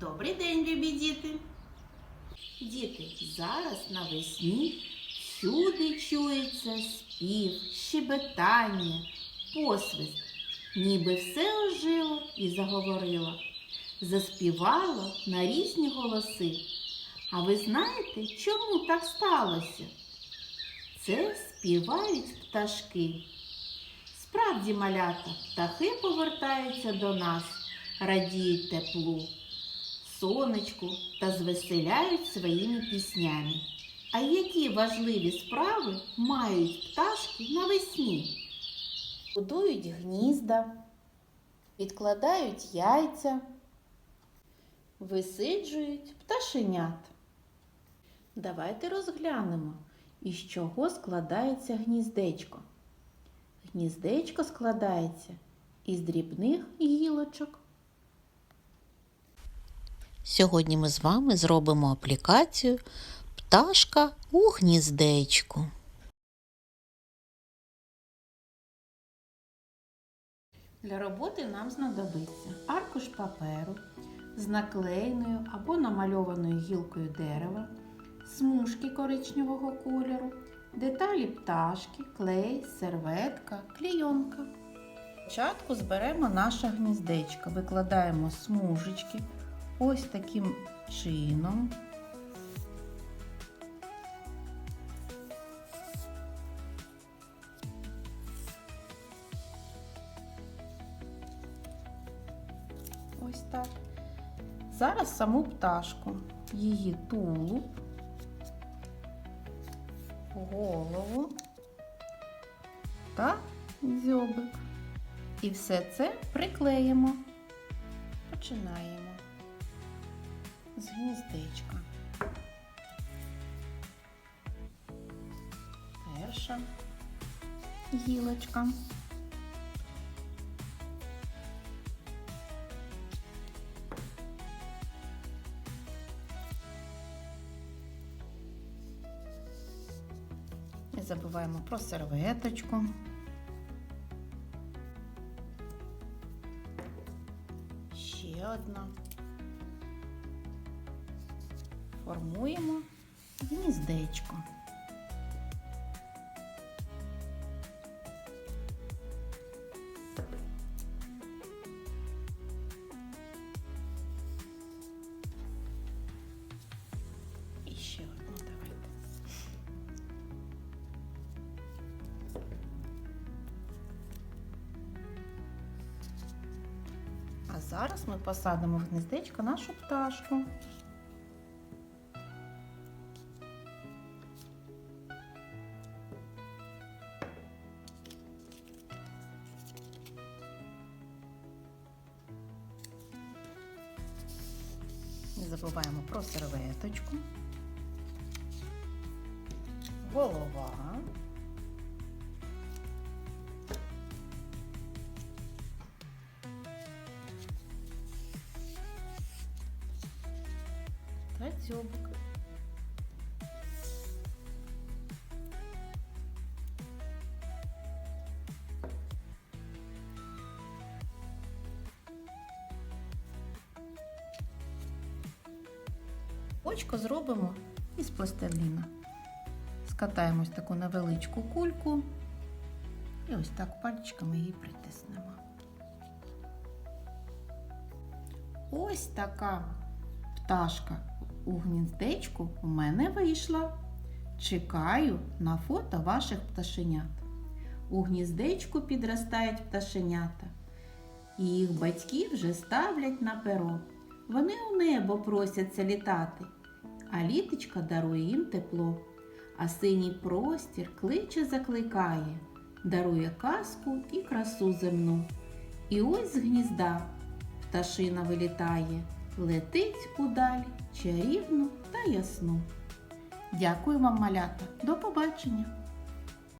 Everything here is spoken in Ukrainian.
Добрий день, любі діти. Діти, зараз навесні всюди чується спів, щебетання, посвист, ніби все ожило і заговорило, заспівало на різні голоси. А ви знаєте, чому так сталося? Це співають пташки. Справді, малята, птахи повертаються до нас, радіють теплу, сонечку та звеселяють своїми піснями. А які важливі справи мають пташки навесні? Будують гнізда, відкладають яйця, висиджують пташенят. Давайте розглянемо, із чого складається гніздечко. Гніздечко складається із дрібних гілочок. Сьогодні ми з вами зробимо аплікацію Пташка у гніздечку. Для роботи нам знадобиться аркуш паперу з наклеєною або намальованою гілкою дерева, смужки коричневого кольору, деталі пташки, клей, серветка, клійонка. Спочатку зберемо наше гніздечко, викладаємо смужечки ось таким чином. Ось так. Зараз саму пташку, її тулуб, голову та дзьобик. І все це приклеїмо. Починаємо з гніздечка. Перша гілочка. Не забуваємо про серветочку. Ще одна. Формуємо гніздечко. Ще одну давайте. А зараз ми посадимо в гнездечко нашу пташку. Забуваємо про серветочку. Голова. Та дзьобик. Очко зробимо із пластиліна. Скатаємо ось таку невеличку кульку і ось так пальчиками її притиснемо. Ось така пташка у гніздечку у мене вийшла. Чекаю на фото ваших пташенят. У гніздечку підростають пташенята. І їх батьки вже ставлять на перо. Вони у небо просяться літати, а літочка дарує їм тепло, а синій простір кличе закликає, дарує казку і красу земну. І ось з гнізда пташина вилітає, летить удаль чарівну та ясну. Дякую вам, малята, до побачення!